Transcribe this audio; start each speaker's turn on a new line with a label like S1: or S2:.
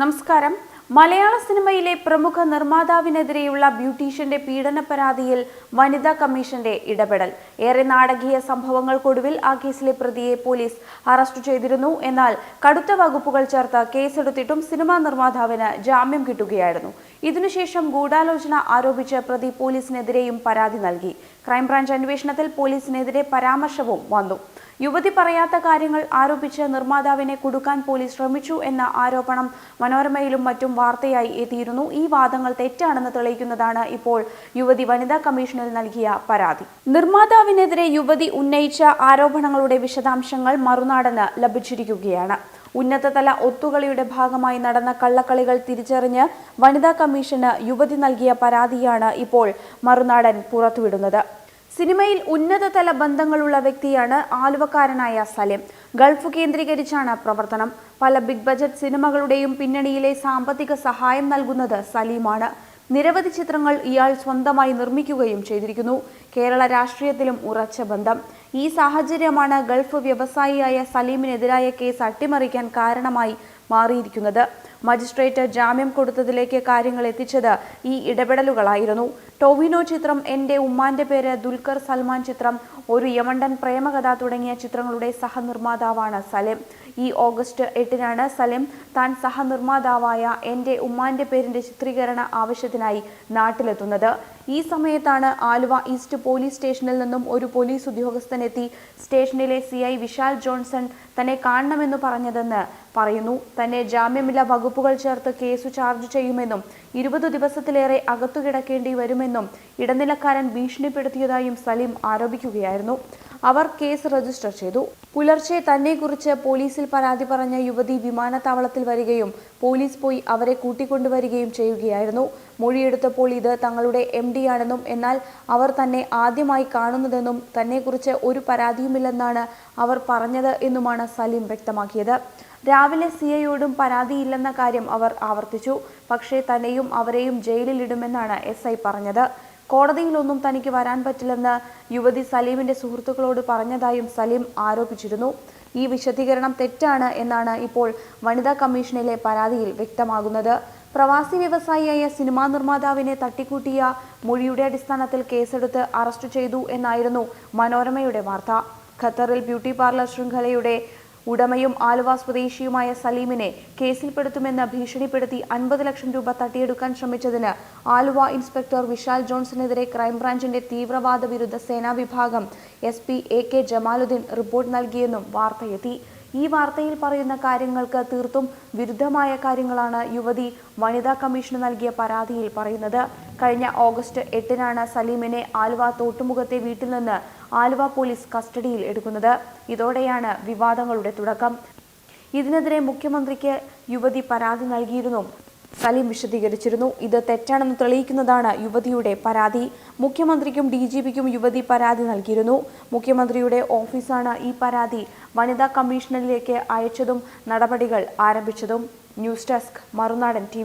S1: നമസ്കാരം. മലയാള സിനിമയിലെ പ്രമുഖ നിർമ്മാതാവിനെതിരെയുള്ള ബ്യൂട്ടീഷ്യന്റെ പീഡന പരാതിയിൽ വനിതാ കമ്മീഷന്റെ ഇടപെടൽ. ഏറെ നാടകീയ സംഭവങ്ങൾക്കൊടുവിൽ ആ കേസിലെ പ്രതിയെ പോലീസ് അറസ്റ്റ് ചെയ്തിരുന്നു. എന്നാൽ കടുത്ത വകുപ്പുകൾ ചേർത്ത് കേസെടുത്തിട്ടും സിനിമാ നിർമ്മാതാവിന് ജാമ്യം കിട്ടുകയായിരുന്നു. ഇതിനുശേഷം ഗൂഢാലോചന ആരോപിച്ച് പ്രതി പോലീസിനെതിരെയും പരാതി നൽകി. ക്രൈംബ്രാഞ്ച് അന്വേഷണത്തിൽ പോലീസിനെതിരെ പരാമർശവും വന്നു. യുവതി പറയാത്ത കാര്യങ്ങൾ ആരോപിച്ച് നിർമ്മാതാവിനെ കുടുക്കാൻ പോലീസ് ശ്രമിച്ചു എന്ന ആരോപണം മനോരമയിലും മറ്റും വാർത്തയായി എത്തിയിരുന്നു. ഈ വാദങ്ങൾ തെറ്റാണെന്ന് തെളിയിക്കുന്നതാണ് ഇപ്പോൾ യുവതി വനിതാ കമ്മീഷനിൽ നൽകിയ പരാതി. നിർമ്മാതാവിനെതിരെ യുവതി ഉന്നയിച്ച ആരോപണങ്ങളുടെ വിശദാംശങ്ങൾ മറുനാടന് ലഭിച്ചിരിക്കുകയാണ്. ഉന്നതതല ഒത്തുകളിയുടെ ഭാഗമായി നടന്ന കള്ളക്കളികൾ തിരിച്ചറിഞ്ഞ് വനിതാ കമ്മീഷന് യുവതി നൽകിയ പരാതിയാണ് ഇപ്പോൾ മറുനാടൻ പുറത്തുവിടുന്നത്. സിനിമയിൽ ഉന്നതതല ബന്ധങ്ങളുള്ള വ്യക്തിയാണ് ആലുവക്കാരനായ സലിം. ഗൾഫ് കേന്ദ്രീകരിച്ചാണ് പ്രവർത്തനം. പല ബിഗ് ബജറ്റ് സിനിമകളുടെയും പിന്നണിയിലെ സാമ്പത്തിക സഹായം നൽകുന്നത് സലീമാണ്. നിരവധി ചിത്രങ്ങൾ ഇയാൾ സ്വന്തമായി നിർമ്മിക്കുകയും ചെയ്തിരിക്കുന്നു. കേരള രാഷ്ട്രീയത്തിലും ഉറച്ച ബന്ധം. ഈ സാഹചര്യമാണ് ഗൾഫ് വ്യവസായിയായ സലീമിനെതിരായ കേസ് അട്ടിമറിക്കാൻ കാരണമായി മാറിയിരിക്കുന്നത്. മജിസ്ട്രേറ്റ് ജാമ്യം കൊടുത്തതിലേക്ക് കാര്യങ്ങൾ എത്തിച്ചത് ഈ ഇടപെടലുകളായിരുന്നു. ടോവിനോ ചിത്രം എന്റെ ഉമ്മാന്റെ പേര് ദുൽഖർ സൽമാൻ ചിത്രം ഒരു യമണ്ടൻ പ്രേമകഥ തുടങ്ങിയ ചിത്രങ്ങളുടെ സഹനിർമ്മാതാവാണ് സലിം. ഈ ഓഗസ്റ്റ് എട്ടിനാണ് സലിം താൻ സഹനിർമ്മാതാവായ എന്റെ ഉമ്മാന്റെ പേരിന്റെ ചിത്രീകരണ ആവശ്യത്തിനായി നാട്ടിലെത്തുന്നത്. ഈ സമയത്താണ് ആലുവ ഈസ്റ്റ് പോലീസ് സ്റ്റേഷനിൽ നിന്നും ഒരു പോലീസ് ഉദ്യോഗസ്ഥനെത്തി സ്റ്റേഷനിലെ സി വിശാൽ ജോൺസൺ തന്നെ കാണണമെന്ന് പറഞ്ഞതെന്ന് പറയുന്നു. തന്നെ ജാമ്യമില്ല വകുപ്പുകൾ ചേർത്ത് കേസ് ചാർജ് ചെയ്യുമെന്നും ഇരുപത് ദിവസത്തിലേറെ അകത്തു കിടക്കേണ്ടി വരുമെന്നും ഇടനിലക്കാരൻ ഭീഷണിപ്പെടുത്തിയതായും സലീം ആരോപിക്കുകയായിരുന്നു. അവർ കേസ് രജിസ്റ്റർ ചെയ്തു. പുലർച്ചെ തന്നെക്കുറിച്ച് പോലീസിൽ പരാതി പറഞ്ഞ യുവതി വിമാനത്താവളത്തിൽ വരികയും പോലീസ് പോയി അവരെ കൂട്ടിക്കൊണ്ടുവരികയും ചെയ്യുകയായിരുന്നു. മൊഴിയെടുത്തപ്പോൾ ഇത് തങ്ങളുടെ എം ഡി ആണെന്നും എന്നാൽ അവർ തന്നെ ആദ്യമായി കാണുന്നതെന്നും തന്നെക്കുറിച്ച് ഒരു പരാതിയുമില്ലെന്നാണ് അവർ പറഞ്ഞത് എന്നുമാണ് സലീം വ്യക്തമാക്കിയത്. രാവിലെ സി ഐയോടും പരാതിയില്ലെന്ന കാര്യം അവർ ആവർത്തിച്ചു. പക്ഷേ തന്നെയും അവരെയും ജയിലിലിടുമെന്നാണ് എസ് ഐ പറഞ്ഞത്. കോടതിയിലൊന്നും തനിക്ക് വരാൻ പറ്റില്ലെന്ന് യുവതി സലീമിന്റെ സുഹൃത്തുക്കളോട് പറഞ്ഞതായും സലീം ആരോപിച്ചിരുന്നു. ഈ വിശദീകരണം തെറ്റാണ് എന്നാണ് ഇപ്പോൾ വനിതാ കമ്മീഷനിലെ പരാതിയിൽ വ്യക്തമാകുന്നത്. പ്രവാസി വ്യവസായിയായ സിനിമാ നിർമ്മാതാവിനെ തട്ടിക്കൂട്ടിയ മൊഴിയുടെ അടിസ്ഥാനത്തിൽ കേസെടുത്ത് അറസ്റ്റ് ചെയ്തു എന്നായിരുന്നു മനോരമയുടെ വാർത്ത. ഖത്തറിൽ ബ്യൂട്ടി പാർലർ ശൃംഖലയുടെ ഉടമയും ആലുവ സ്വദേശിയുമായ സലീമിനെ കേസിൽപ്പെടുത്തുമെന്ന് ഭീഷണിപ്പെടുത്തി അൻപത് ലക്ഷം രൂപ തട്ടിയെടുക്കാൻ ശ്രമിച്ചതിന് ആലുവ ഇൻസ്പെക്ടർ വിശാൽ ജോൺസണെതിരെ ക്രൈംബ്രാഞ്ചിന്റെ തീവ്രവാദ വിരുദ്ധ സേനാ വിഭാഗം S P A K Jamaluddin report നൽകിയെന്നും വാർത്തയെത്തി. ഈ വാർത്തയിൽ പറയുന്ന കാര്യങ്ങൾക്ക് തീർത്തും വിരുദ്ധമായ കാര്യങ്ങളാണ് യുവതി വനിതാ കമ്മീഷന് നൽകിയ പരാതിയിൽ പറയുന്നത്. കഴിഞ്ഞ ഓഗസ്റ്റ് എട്ടിനാണ് സലീമിനെ ആലുവ തോട്ടുമുഖത്തെ വീട്ടിൽ നിന്ന് ആലുവ പോലീസ് കസ്റ്റഡിയിൽ എടുക്കുന്നത്. ഇതോടെയാണ് വിവാദങ്ങളുടെ തുടക്കം. ഇതിനെതിരെ മുഖ്യമന്ത്രിക്ക് യുവതി പരാതി നൽകിയിരുന്നു. സലീം വിശദീകരിച്ചിരുന്നു. ഇത് തെറ്റാണെന്ന് തെളിയിക്കുന്നതാണ് യുവതിയുടെ പരാതി. മുഖ്യമന്ത്രിക്കും ഡി ജി പിക്കും യുവതി പരാതി നൽകിയിരുന്നു. മുഖ്യമന്ത്രിയുടെ ഓഫീസാണ് ഈ പരാതി. വനിതാ കമ്മീഷനിലേക്ക് അയച്ചതും നടപടികൾ ആരംഭിച്ചതും. News desk Marunadan T